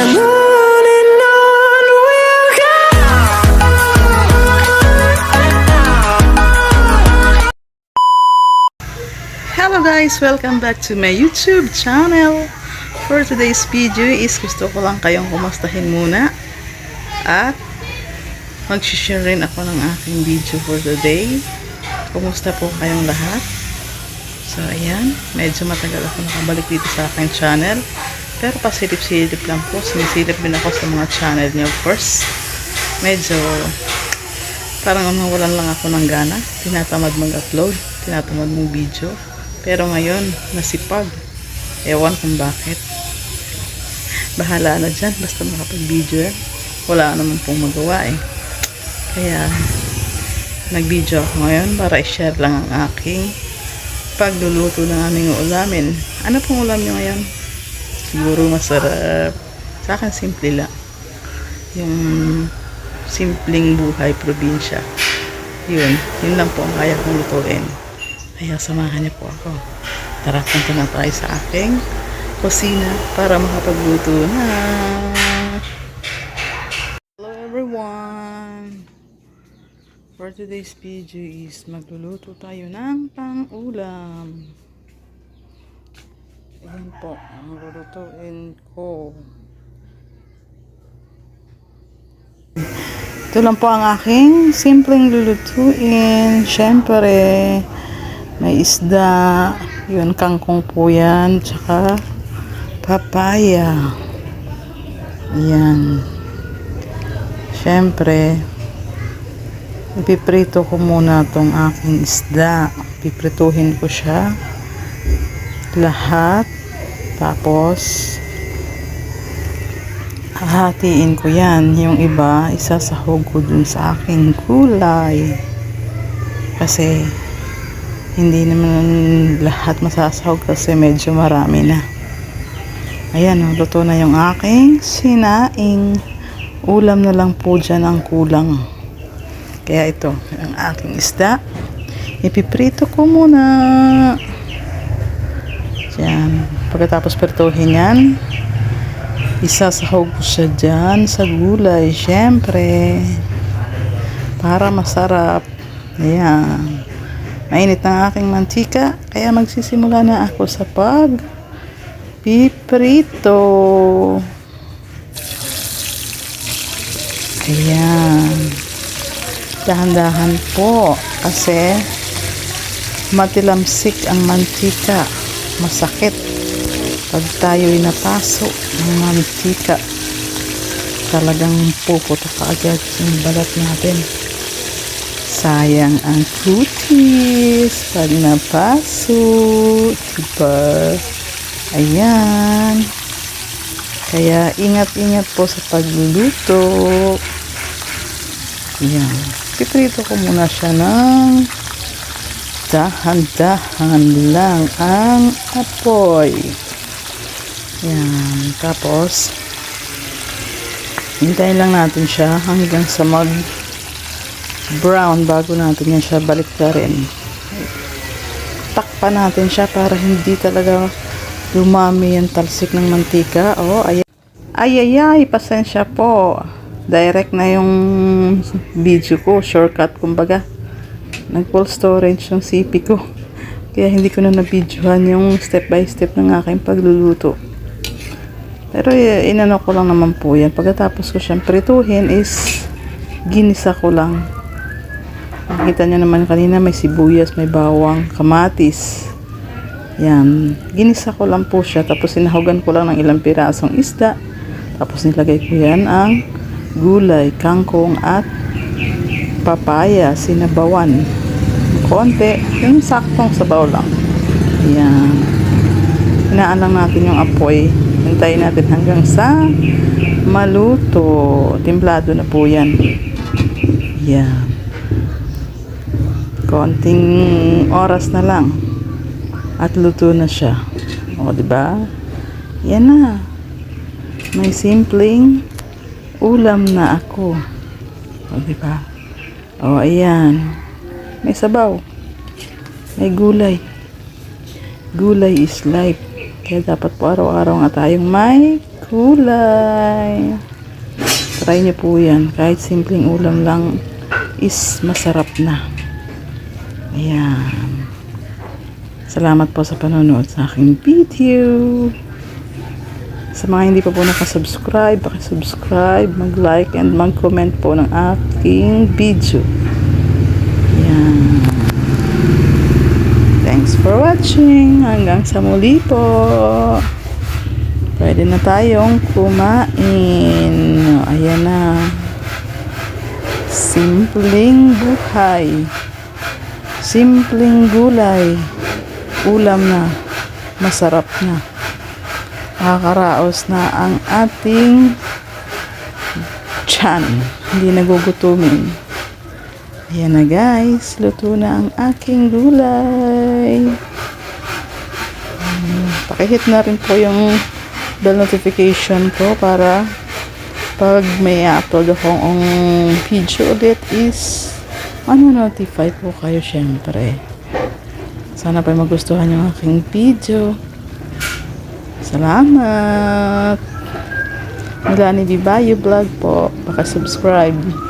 Hello guys! Welcome back to my YouTube channel. For today's video is gusto ko lang kayong kumustahin muna. At mag-share rin ako ng aking video for today. Kumusta po kayong lahat? So ayan, medyo matagal ako nakabalik dito sa aking channel. Pero pasilip-silip lang po. Sinisilip din ako sa mga channel niyo of course. Medyo parang nawalan lang ako ng gana. Tinatamad mag-upload. Tinatamad mong video. Pero ngayon, nasipag. Ewan kung bakit. Bahala na dyan. Basta makapag-video yan. Wala naman pong magawa eh. Kaya, nag-video ako ngayon para i-share lang ang aking pagluluto ng aming ulamin. Ano pong ulam nyo ngayon? Siguro masarap. Sa akin, simple lang. Yung simpleng buhay probinsya. Yun. Yun lang po ang kaya kong lutuin. Kaya samahan niyo po ako. Tara, punta na tayo sa aking kusina para makapagluto na. Hello everyone! For today's video is magluluto tayo ng pang-ulam. Ayan po, ang lulutuin ko. Ito lang po ang aking simpleng lulutuin. Siyempre, may isda. Yun, kangkong po yan. Tsaka, papaya. Yan. Siyempre, ipiprito ko muna tong aking isda. Piprituhin ko siya. Lahat. Tapos, hahatiin ko yan. Yung iba, isasahog ko dun sa aking kulay. Kasi, hindi naman lahat masasahog kasi medyo marami na. Ayan, oh, luto na yung aking sinaing. Ulam na lang po dyan ang kulang. Kaya ito, ang aking isda. Ipiprito ko muna. Yan. Pagkatapos prituhin yan, isasahog ko siya dyan sa gulay. Siyempre, para masarap. Ayan. Mainit ang aking mantika, kaya magsisimula na ako sa pag piprito. Ayan. Dahan-dahan po kasi matilamsik ang mantika. Masakit pag tayo'y napaso ng mantika. Talagang puputok agad yung balat natin. Sayang ang kutis pag napaso. Diba? Ayan. Kaya ingat-ingat po sa pagluluto. Ayan. Piprito ko muna siya ng dahan-dahan lang ang apoy. Ayan. Tapos, hintayin lang natin siya hanggang sa mag brown bago natin yan siya balik na rin. Takpan natin siya para hindi talaga lumami yung talsik ng mantika. Oh, ay ay ay, ay pasensya po. Direct na yung video ko, shortcut kumbaga. Nag full storage yung CP ko. Kaya hindi ko na na-videohan yung step by step ng aking pagluluto. Pero inano ko lang naman po yan. Pagkatapos ko siyang prituhin is ginisa ko lang. Nakita niyo naman kanina may sibuyas, may bawang, kamatis. Yan. Ginisa ko lang po siya. Tapos sinahogan ko lang ng ilang pirasong isda. Tapos nilagay ko yan ang gulay, kangkong at papaya, sinabawan. Konti. Yung saktong sabaw lang. Yan. Hinaan natin yung apoy. Hintayin natin hanggang sa maluto. Timplado na po yan. Yan. Konting oras na lang. At luto na siya. O, di ba? Yan na. May simpleng ulam na ako. O, di ba? O, ayan. May sabaw. May gulay. Gulay is life. Kaya dapat po araw-araw nga tayong may gulay. Try niyo po yan. Kahit simpleng ulam lang is masarap na. Ayan. Salamat po sa panonood sa aking video. Sa mga hindi pa po nakasubscribe, pakisubscribe, mag-like, and mag-comment po ng aking video. Ayan. Thanks for watching. Hanggang sa muli po. Pwede na tayong kumain. Ayan na. Simpleng buhay. Simpleng gulay. Ulam na. Masarap na. Nakakaraos na ang ating tiyan. Hindi nagugutumin. Ayan na guys. Luto na ang aking gulay. Hmm, Pakihit na rin po yung bell notification ko para pag may upload akong video ulit is ano notify po kayo syempre. Sana pa magustuhan yung aking video. Salamat! Milani Vivayo Vlog po. Baka subscribe.